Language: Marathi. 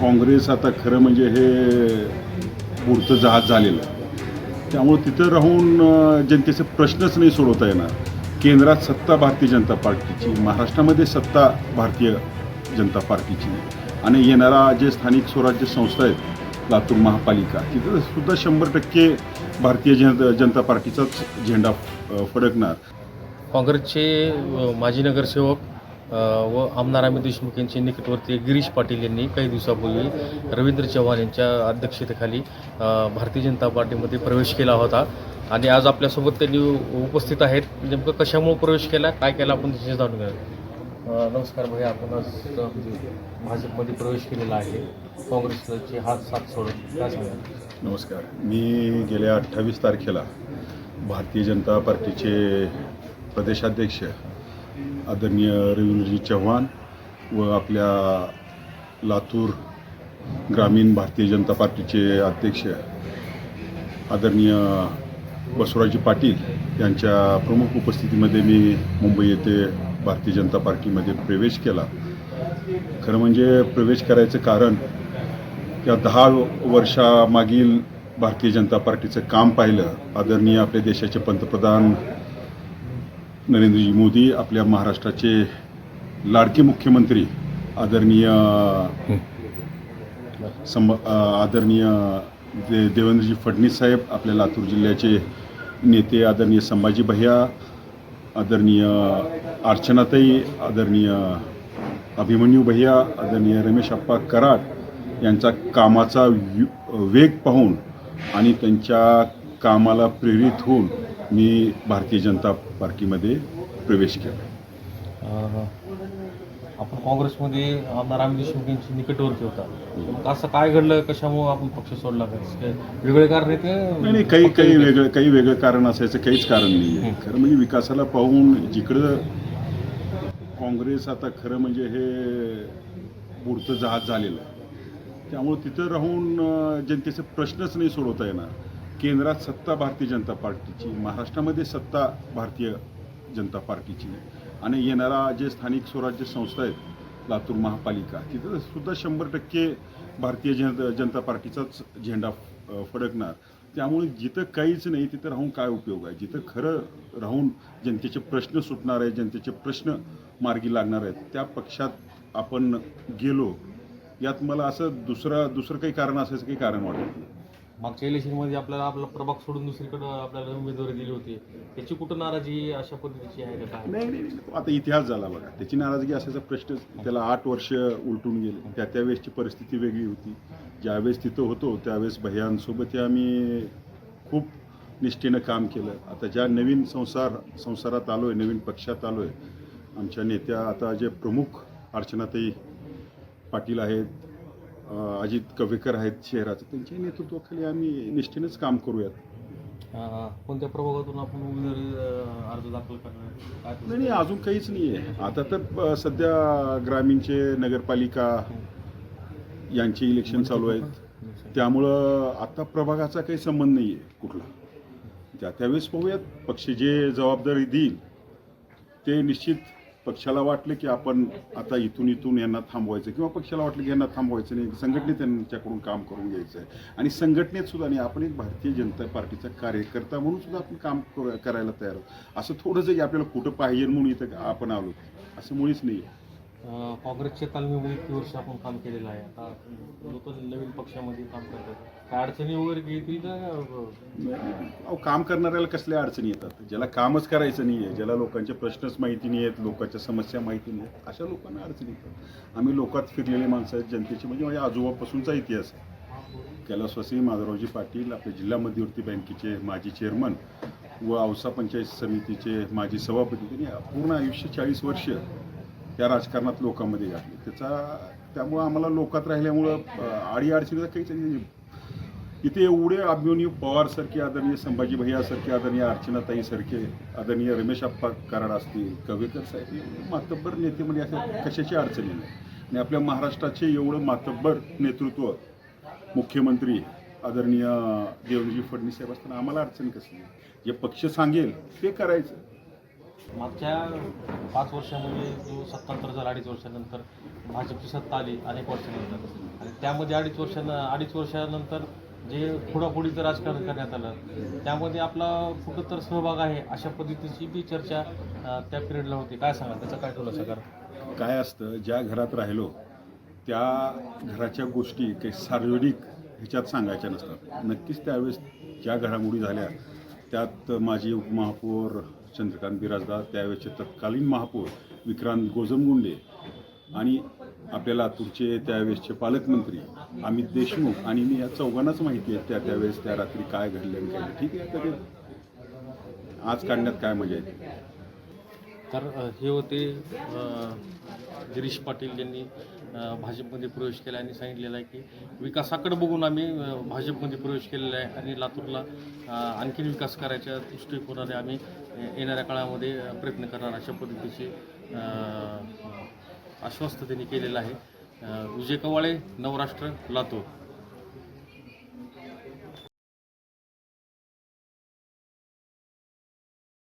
काँग्रेस आता खरं म्हणजे हे पुढचं जहाज झालेलं आहे. त्यामुळं तिथं राहून जनतेचे प्रश्नच नाही सोडवता येणार. केंद्रात सत्ता भारतीय जनता पार्टीची महाराष्ट्रामध्ये सत्ता भारतीय जनता पार्टीची आणि येणारा जे स्थानिक स्वराज्य संस्था आहेत लातूर महापालिका तिथं सुद्धा शंभर टक्के भारतीय जन जनता पार्टीचाच झेंडा फडकणार. काँग्रेसचे माजी नगरसेवक व आमदार अमित देशमुख यांचे निकटवर्ती गिरीश पाटील यांनी काही दिवसापूर्वी रवींद्र चव्हाण यांच्या अध्यक्षतेखाली भारतीय जनता पार्टीमध्ये प्रवेश केला होता. आणि आज आपल्यासोबत त्यांनी उपस्थित आहेत. नेमकं कशामुळे प्रवेश केला? काय केला आपण त्याचे जाणून घ्या नमस्कार भाई आपण आज अ, भाजपमध्ये प्रवेश केलेला आहे. काँग्रेसचे हात साथ सोडून काय सांगा नमस्कार. मी गेल्या अठ्ठावीस तारखेला भारतीय जनता पार्टीचे प्रदेशाध्यक्ष आदरणीय रवींद्रजी चव्हाण व आपल्या लातूर ग्रामीण भारतीय जनता पार्टीचे अध्यक्ष आदरणीय बसवराजी पाटील यांच्या प्रमुख उपस्थितीमध्ये मी मुंबई येथे भारतीय जनता पार्टीमध्ये प्रवेश केला. खरं म्हणजे प्रवेश करायचं कारण या दहा वर्षामागील भारतीय जनता पार्टीचं काम पाहिलं आदरणीय आपल्या देशाचे पंतप्रधान नरेंद्रजी मोदी आपल्या महाराष्ट्राचे लाडके मुख्यमंत्री आदरणीय सम आदरणीय दे देवेंद्रजी फडणवीस साहेब आपल्या लातूर जिल्ह्याचे नेते आदरणीय संभाजी भैया आदरणीय अर्चनाताई आदरणीय अभिमन्यू भैया आदरणीय रमेश अप्पा कराड यांचा कामाचा व्यू- वेग पाहून आणि त्यांच्या कामाला प्रेरित होऊन मी भारतीय जनता पार्टीमध्ये प्रवेश केला. आपण काँग्रेसमध्ये आमदार अमित देशमुख यांची निकटवर्ती होता. मग असं काय घडलं? कशामुळे आपण पक्ष सोडला? काय वेगळे कारण आहेत नाही? काही काही वेगळे? काही वेगळं कारण असायचं काहीच कारण नाही आहे. खरं म्हणजे विकासाला पाहून जिकडं काँग्रेस आता खरं म्हणजे हे पुढचं जहाज झालेलं आहे. त्यामुळं तिथं राहून जनतेचे प्रश्नच नाही सोडवता येणार. केंद्रात सत्ता भारतीय जनता पार्टीची महाराष्ट्रामध्ये सत्ता भारतीय जनता पार्टीची. आणि येणारा जे स्थानिक स्वराज्य संस्था आहेत लातूर महापालिका तिथं सुद्धा शंभर टक्के भारतीय जन जनता पार्टीचाच झेंडा फडकणार. त्यामुळे जिथं काहीच नाही तिथं राहून काय उपयोग आहे? जिथं खरं राहून जनतेचे प्रश्न सुटणार आहे जनतेचे प्रश्न मार्गी लागणार आहेत त्या पक्षात आपण गेलो यात मला असं दुसरं दुसरं काही कारण असायचं काही कारण वाटत नाही. मागच्या इलेक्शनमध्ये आपल्याला आपला प्रभाग सोडून दुसरीकडे आपल्याला उमेदवारी दिली होती. त्याची कुठं नाराजी अशा पद्धतीची आहे का काय? नाही नाही नाही. आता इतिहास झाला बघा. त्याची नाराजगी असायचा प्रश्न. त्याला आठ वर्ष उलटून गेले. त्या त्यावेळेसची परिस्थिती वेगळी होती. ज्यावेळेस तिथं होतो त्यावेळेस भयांसोबतही आम्ही खूप निष्ठेनं काम केलं. आता ज्या नवीन संसार संसारात आलो आहे नवीन पक्षात आलो आहे आमच्या नेत्या आता जे प्रमुख अर्चनाताई पाटील आहेत अजित कवेकर आहेत शहराचं त्यांच्या नेतृत्वाखाली आम्ही निष्ठेनंच काम करूयात. कोणत्या प्रभागातून आपण उमेदवारी अर्ज दाखल करणार? नाही नाही अजून काहीच नाही आहे आता तर सध्या ग्रामीणचे नगरपालिका यांचे इलेक्शन चालू आहेत. त्यामुळं आता प्रभागाचा काही संबंध नाही आहे कुठला. त्या त्यावेळेस पाहूयात पक्ष जे जबाबदारी देईल ते निश्चित पक्षाला वाटलं की आपण आता इथून इथून यांना थांबवायचं किंवा पक्षाला वाटलं की यांना थांबवायचं नाही संघटनेत त्यांच्याकडून काम करून घ्यायचं आहे. आणि संघटनेत सुद्धा नाही आपण एक भारतीय जनता पार्टीचा कार्यकर्ता म्हणून सुद्धा आपण काम करायला तयार आहोत. असं थोडंसं की आपल्याला कुठं पाहिजे म्हणून इथं आपण आलो. असं मुळीच नाही आहे काँग्रेसच्या तालमीमध्ये इतकी वर्ष आपण काम केलेलं आहे? आता लोक नवीन पक्षामध्ये काम करतात. काय अडचणी वगैरे घेतील तर अहो काम करणाऱ्याला कसल्या अडचणी येतात? ज्याला कामच करायचं नाही आहे ज्याला लोकांचे प्रश्नच माहिती नाही आहेत लोकांच्या समस्या माहिती नाही आहेत अशा लोकांना अडचणी येतात. आम्ही लोकात फिरलेले माणसं आहेत जनतेचे म्हणजे माझ्या आजोबापासूनचा इतिहास आहे. कैलासवासी माधवरावजी पाटील आपले जिल्हा मध्यवर्ती बँकेचे माजी चेअरमन व औसा पंचायत समितीचे माजी सभापती त्यांनी पूर्ण आयुष्य चाळीस वर्ष या राजकारणात लोकांमध्ये घातले. त्याचा त्यामुळं आम्हाला लोकात राहिल्यामुळं आडीअडचणीचा काहीच नाही इथे एवढे अभिमन्यू पवार सारखे आदरणीय संभाजी भैया सारखे आदरणीय अर्चनाताई सारखे आदरणीय रमेश अप्पा कराड असतील कवेकर साहेब मातब्बर नेते म्हणजे असं कशाची अडचणी नाही आणि आपल्या महाराष्ट्राचे एवढं मातब्बर नेतृत्व मुख्यमंत्री आदरणीय देवेंद्रजी फडणवीस साहेब असताना आम्हाला अडचण कसली? जे पक्ष सांगेल ते करायचं. मागच्या पाच वर्षामध्ये जो सत्तांतर झाला अडीच वर्षानंतर भाजपची सत्ता आली अनेक वर्षानंतर. आणि त्यामध्ये अडीच वर्षानं अडीच वर्षानंतर जे पुढापुढीचं राजकारण करण्यात आलं त्यामध्ये आपला कुठं तर सहभाग आहे अशा पद्धतीची बी चर्चा त्या पिरियडला होती. काय सांगा त्याचा काय खुलासा करा काय असतं ज्या घरात राहिलो त्या घराच्या गोष्टी काही सार्वजनिक ह्याच्यात सांगायच्या नसतात. नक्कीच त्यावेळेस ज्या घडामोडी झाल्या त्यात माजी उपमहापौर चंद्रकांत बिराजदार त्यावेळेचे तत्कालीन महापौर विक्रांत गोजमगुंडे आणि आपल्याला लातूरचे त्यावेळेसचे पालकमंत्री अमित देशमुख आणि मी या चौघांनाच माहिती आहे त्या त्यावेळेस त्या रात्री काय घडलं आणि काय ठीक आहे आता आज काढण्यात काय मजा येते? तर हे होते गिरीश पाटील यांनी भाजपमध्ये प्रवेश केला आणि सांगितलेलं आहे की विकासाकडे बघून आम्ही भाजपमध्ये प्रवेश केलेला आहे आणि लातूरला आणखीन विकास करायच्या दृष्टिकोनाने आम्ही येणाऱ्या काळामध्ये प्रयत्न करणार अशा पद्धतीचे आश्वस्त त्यांनी केलेलं आहे. विजय कवाळे नवराष्ट्र लातूर.